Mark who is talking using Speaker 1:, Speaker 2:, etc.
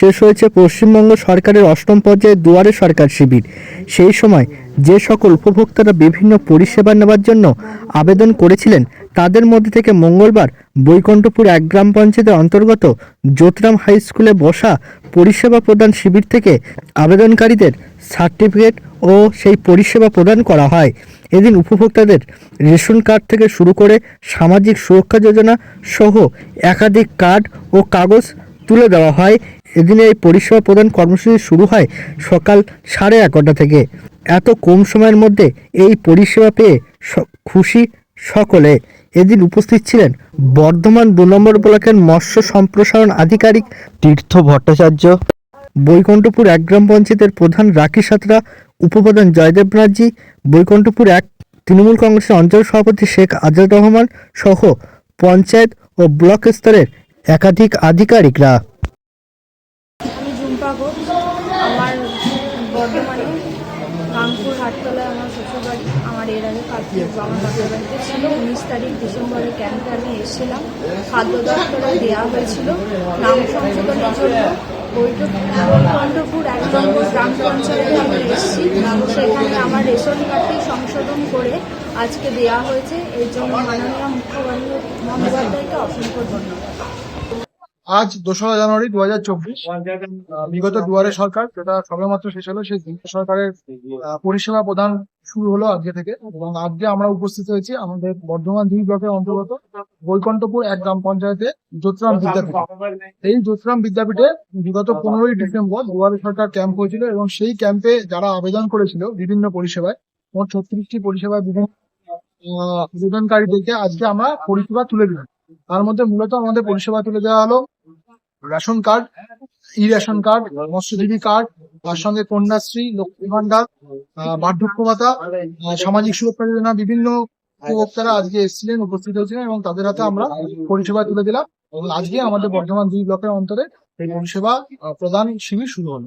Speaker 1: শেষ হয়েছে পশ্চিমবঙ্গ সরকারের অষ্টম পর্যায়ে দুয়ারে সরকার শিবির। সেই সময় যে সকল উপভোক্তারা বিভিন্ন পরিষেবা নেওয়ার জন্য আবেদন করেছিলেন, তাদের মধ্যে থেকে মঙ্গলবার বৈকুণ্ঠপুর এক গ্রাম পঞ্চায়েতের অন্তর্গত যোতরাম হাই স্কুলে বসা পরিষেবা প্রদান শিবির থেকে আবেদনকারীদের সার্টিফিকেট ও সেই পরিষেবা প্রদান করা হয়। এদিন উপভোক্তাদের রেশন কার্ড থেকে শুরু করে সামাজিক সুরক্ষা যোজনা সহ একাধিক কার্ড ও কাগজ তুলে দেওয়া হয়। এদিনে এই পরিষেবা প্রদান কর্মসূচি শুরু হয় সকাল সাড়ে এগারোটা থেকে। এত কম সময়ের মধ্যে এই পরিষেবা পেয়ে খুশি সকলে। এদিন উপস্থিত ছিলেন বর্ধমান দু নম্বর ব্লকের মৎস্য সম্প্রসারণ আধিকারিক তীর্থ ভট্টাচার্য, বৈকুণ্ঠপুর এক গ্রাম পঞ্চায়েতের প্রধান রাখি সাঁতরা, উপপ্রধান জয়দেব ব্যানার্জি বৈকুণ্ঠপুর এক তৃণমূল কংগ্রেসের অঞ্চল সভাপতি শেখ আজাদ রহমান সহ পঞ্চায়েত ও ব্লক স্তরের একাধিক আধিকারিকরা।
Speaker 2: ঘোষ আমার বর্ধমানে রামপুর হাটতলায় আমার শ্বশুরবাড়ি, আমার এর আগে কার্তিক আমার বাপের বাড়িতে ছিল। উনিশ তারিখ ডিসেম্বরে ক্যাম্পে আমি এসেছিলাম। খাদ্য দপ্তরে দেওয়া হয়েছিল নাম সংশোধনের জন্য। বৈকুণ্ঠপুর এক নম্বর গ্রাম পঞ্চায়েতে আমি এসেছি। সেখানে আমার রেশন কার্ডটি সংশোধন করে আজকে দেওয়া হয়েছে। এর জন্য মাননীয় মুখ্যমন্ত্রী মহোদয়কে অসংখ্য ধন্যবাদ।
Speaker 3: আজ দোসরা জানুয়ারি দু হাজার চব্বিশ। বিগত দুয়ারে সরকার, যেটা সবেমাত্র শেষ হলো, সেই দুয়ারে সরকারের পরিষেবা প্রদান শুরু হলো আজকে থেকে। এবং আজকে আমরা উপস্থিত হয়েছি আমাদের বর্ধমান দুই ব্লকের অন্তর্গত বৈকণ্ঠপুর এক গ্রাম পঞ্চায়েতে যোতরাম বিদ্যাপীঠ। এই যোতরাম বিদ্যাপীঠে বিগত পনেরোই ডিসেম্বর দুয়ারে সরকার ক্যাম্প হয়েছিল এবং সেই ক্যাম্পে যারা আবেদন করেছিল বিভিন্ন পরিষেবায়, মোট ছত্রিশটি পরিষেবায় বিভিন্ন আবেদনকারীদেরকে আজকে আমরা পরিষেবা তুলে দিলাম। তার মধ্যে মূলত আমাদের পরিষেবা তুলে দেওয়া হলো ration card e ration card মৎস্যজীবী কার্ড তার সঙ্গে কন্যাশ্রী, লক্ষ্মী ভান্ডার বার্ধক্য ভাতা সামাজিক সুরক্ষা যোজনা, বিভিন্ন উপভোক্তারা আজকে এসেছিলেন, উপস্থিত হয়েছিলেন এবং তাদের হাতে আমরা পরিষেবা তুলে দিলাম আজকে আমাদের বর্ধমান দুই ব্লকের অন্তরে এই পরিষেবা প্রদান শিবির শুরু হলো।